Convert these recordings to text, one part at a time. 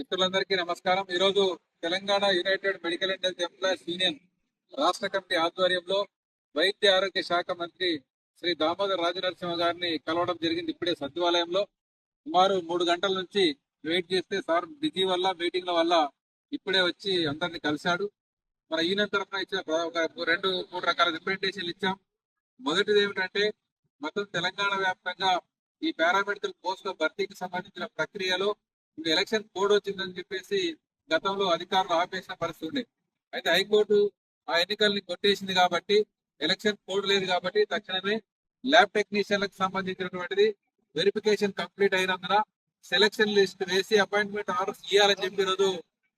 మిత్రులందరికీ నమస్కారం. ఈరోజు Telangana united medical and health employees union రాష్ట్ర కమిటీ ఆధ్వర్యంలో వైద్య ఆరోగ్య శాఖ మంత్రి శ్రీ దామోదర్ రాజనరసింహ గారిని కలవడం జరిగింది ఇప్పుడే సచివాలయంలో. సుమారు మూడు గంటల నుంచి వెయిట్ చేస్తే సార్ బిజీ వల్ల మీటింగ్ల వల్ల ఇప్పుడే వచ్చి అందరిని కలిశాడు. మన యూనియన్ తరఫున ఇచ్చిన ఒక రెండు మూడు రకాల రిప్రజెంటేషన్లు ఇచ్చాం. మొదటిది ఏమిటంటే మొత్తం తెలంగాణ వ్యాప్తంగా ఈ పారామెడికల్ పోస్టుల భర్తీకి సంబంధించిన ప్రక్రియలో ఎలక్షన్ కోడ్ వచ్చిందని చెప్పేసి గతంలో అధికారులు ఆపేసిన పరిస్థితి ఉండే అయితే హైకోర్టు ఆ ఎన్నికల్ని కొట్టేసింది కాబట్టి ఎలక్షన్ కోడ్ లేదు కాబట్టి తక్షణమే ల్యాబ్ టెక్నీషియన్లకు సంబంధించినటువంటిది వెరిఫికేషన్ కంప్లీట్ అయినందున సెలక్షన్ లిస్ట్ వేసి అపాయింట్మెంట్ ఆర్డర్స్ ఇవ్వాలని చెప్పి రోజు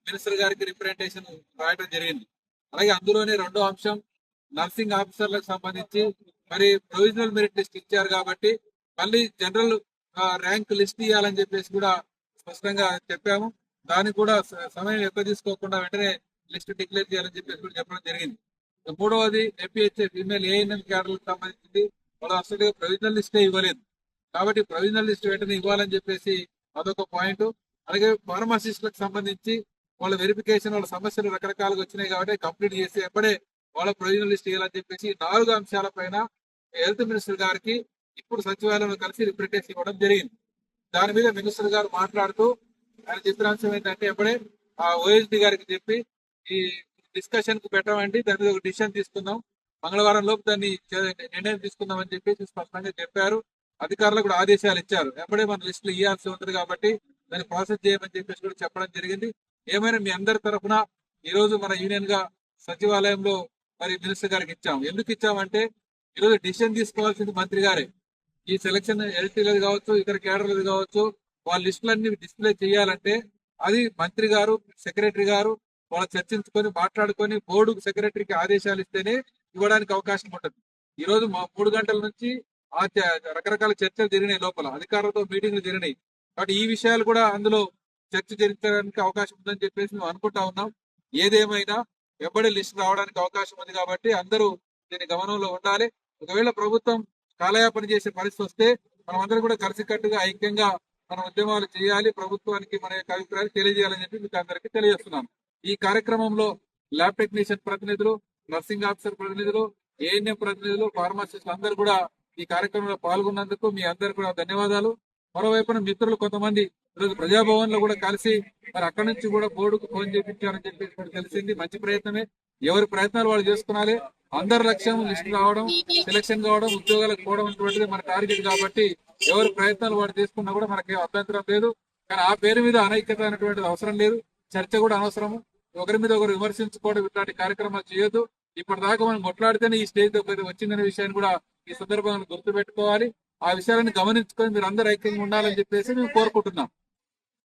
మినిస్టర్ గారికి రిప్రజెంటేషన్ రాయడం జరిగింది. అలాగే అందులోనే రెండో అంశం నర్సింగ్ ఆఫీసర్లకు సంబంధించి మరి ప్రొవిజనల్ మెరిట్ లిస్ట్ ఇచ్చారు కాబట్టి మళ్ళీ జనరల్ ర్యాంక్ లిస్ట్ ఇవ్వాలని చెప్పేసి కూడా స్పష్టంగా చెప్పాము. దానికి కూడా సమయం ఎక్కువ తీసుకోకుండా వెంటనే లిస్ట్ డిక్లేర్ చేయాలని చెప్పేసి కూడా చెప్పడం జరిగింది. మూడవది ఎంపీహెచ్ఏ ఫీమేల్ ఏఎన్ఎం క్యాడర్లకు సంబంధించింది. వాళ్ళు అసలు ప్రొవిజనల్ లిస్టే ఇవ్వలేదు. కాబట్టి ప్రొవిజనల్ లిస్ట్ వెంటనే ఇవ్వాలని చెప్పేసి అదొక పాయింట్. అలాగే ఫార్మసిస్టులకు సంబంధించి వాళ్ళ వెరిఫికేషన్ వాళ్ళ సమస్యలు రకరకాలుగా వచ్చినాయి కాబట్టి కంప్లీట్ చేసి ఎప్పుడే వాళ్ళ ప్రొవిజనల్ లిస్ట్ ఇవ్వాలని చెప్పేసి నాలుగు అంశాల పైన హెల్త్ మినిస్టర్ గారికి ఇప్పుడు సచివాలయంలో కలిసి రిప్రజెంటేషన్ ఇవ్వడం జరిగింది. దాని మీద మినిస్టర్ గారు మాట్లాడుతూ ఆయన చిత్రాంశం ఏంటంటే ఎప్పుడే ఆ ఓఎస్డి గారికి చెప్పి ఈ డిస్కషన్కు పెట్టమండి దాని మీద ఒక డిసిషన్ తీసుకుందాం. మంగళవారం లోపు దాన్ని నిర్ణయం తీసుకుందాం అని చెప్పేసి స్పష్టంగా చెప్పారు. అధికారులకు కూడా ఆదేశాలు ఇచ్చారు. ఎప్పుడే మన లిస్టులు ఇవ్వాల్సి ఉంటుంది కాబట్టి దాన్ని ప్రాసెస్ చేయమని చెప్పేసి కూడా చెప్పడం జరిగింది. ఏమైనా మీ అందరి తరఫున ఈరోజు మన యూనియన్గా సచివాలయంలో మరి మినిస్టర్ గారికి ఇచ్చాం ఎందుకు ఇచ్చామంటే ఈరోజు డిసిషన్ తీసుకోవాల్సింది మంత్రి గారే. ఈ సెలక్షన్ ఎల్టీలది కావచ్చు ఇతర కేడర్లది కావచ్చు వాళ్ళ లిస్టులన్నీ డిస్ప్లే చేయాలంటే అది మంత్రి గారు సెక్రటరీ గారు వాళ్ళు చర్చించుకొని మాట్లాడుకొని బోర్డు సెక్రటరీకి ఆదేశాలు ఇస్తేనే ఇవ్వడానికి అవకాశం ఉంటుంది. ఈ రోజు మా మూడు గంటల నుంచి ఆ రకరకాల చర్చలు జరిగినాయి లోపల అధికారులతో మీటింగ్లు జరిగినాయి. కాబట్టి ఈ విషయాలు కూడా అందులో చర్చ జరించడానికి అవకాశం ఉందని చెప్పేసి మేము అనుకుంటా ఉన్నాం. ఏదేమైనా వెంబడి లిస్ట్ రావడానికి అవకాశం ఉంది కాబట్టి అందరూ దీని గమనంలో ఉండాలి. ఒకవేళ ప్రభుత్వం కాలయాపన చేసే పరిస్థితి వస్తే మనం అందరం కూడా కలిసికట్టుగా ఐక్యంగా మన ఉద్యమాలు చేయాలి. ప్రభుత్వానికి మన యొక్క అభిప్రాయాలు తెలియజేయాలని చెప్పి మీకు అందరికీ తెలియజేస్తున్నాను. ఈ కార్యక్రమంలో ల్యాబ్ టెక్నీషియన్ ప్రతినిధులు నర్సింగ్ ఆఫీసర్ ప్రతినిధులు ఏఎన్ఎం ప్రతినిధులు ఫార్మసిస్టులు అందరూ కూడా ఈ కార్యక్రమంలో పాల్గొన్నందుకు మీ అందరు కూడా ధన్యవాదాలు. మరోవైపున మిత్రులు కొంతమంది ఈరోజు ప్రజాభవన్లో కూడా కలిసి మరి అక్కడి నుంచి కూడా బోర్డుకు ఫోన్ చేయించారని చెప్పి తెలిసింది. మంచి ప్రయత్నమే. ఎవరి ప్రయత్నాలు వాళ్ళు చేసుకునాలి అందరి లక్ష్యం లిస్ట్ రావడం సెలక్షన్ కావడం ఉద్యోగాలకు పోవడం అటువంటిది మన టార్గెట్ కాబట్టి ఎవరి ప్రయత్నాలు వాడు చేసుకున్నా కూడా మనకి అభ్యంతరం లేదు. కానీ ఆ పేరు మీద అనైక్యత అనేటువంటిది అవసరం లేదు. చర్చ కూడా అనవసరము. ఒకరి మీద ఒకరు విమర్శించుకోవడం ఇట్లాంటి కార్యక్రమాలు చేయొద్దు. ఇప్పటిదాకా మనం కొట్లాడితేనే ఈ స్టేజ్ వచ్చిందనే విషయాన్ని కూడా ఈ సందర్భంగా గుర్తు పెట్టుకోవాలి ఆ విషయాలను గమనించుకొని మీరు అందరూ ఐక్యంగా ఉండాలని చెప్పేసి మేము కోరుకుంటున్నాం.